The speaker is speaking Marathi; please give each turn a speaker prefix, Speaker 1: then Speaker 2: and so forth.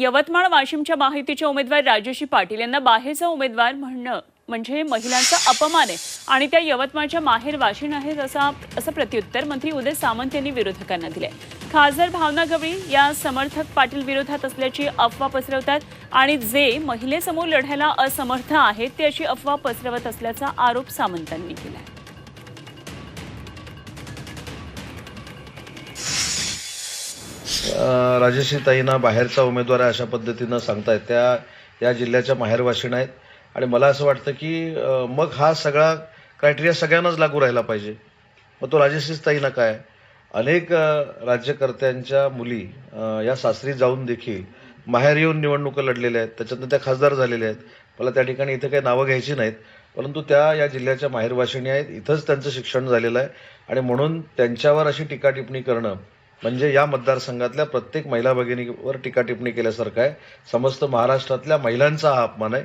Speaker 1: यवतमाळ वाशिमच्या माहितीच्या उमेदवार राजेशी पाटील यांना बाहेरचा उमेदवार म्हणणं म्हणजे महिलांचा अपमान आहे. आणि त्या यवतमाळच्या माहेर वाशिन आहेत असा असं प्रत्युत्तर मंत्री उदय सामंत यांनी विरोधकांना दिले खासदार भावना गवळी या समर्थक पाटील विरोधात असल्याची अफवा पसरवतात आणि जे महिलेसमोर लढायला असमर्थ आहेत ते अशी अफवा पसरवत असल्याचा आरोप सामंतांनी केलाय.
Speaker 2: राजश्री ताईंना बाहेरचा उमेदवार आहे अशा पद्धतीनं सांगतायत. त्या या जिल्ह्याच्या माहेरवाशीण आहेत. आणि मला असं वाटतं की मग हा सगळा क्रायटेरिया सगळ्यांनाच लागू राहिला पाहिजे. मग तो राजश्री ताईंना काय? अनेक राज्यकर्त्यांच्या मुली या सासरी जाऊन देखील माहेर येऊन निवडणुका लढलेल्या आहेत. त्याच्यातनं त्या खासदार झालेल्या आहेत. मला त्या ठिकाणी इथं काही नावं घ्यायची नाहीत. परंतु त्या या जिल्ह्याच्या माहेरवाशिणी आहेत. इथंच त्यांचं शिक्षण झालेलं आहे. आणि म्हणून त्यांच्यावर अशी टीका टिप्पणी करणं म्हणजे या मतदारसंघातल्या प्रत्येक महिला भगिनीवर टीका टिप्पणी केल्यासारखं आहे. समस्त महाराष्ट्रातल्या महिलांचा हा अपमान आहे.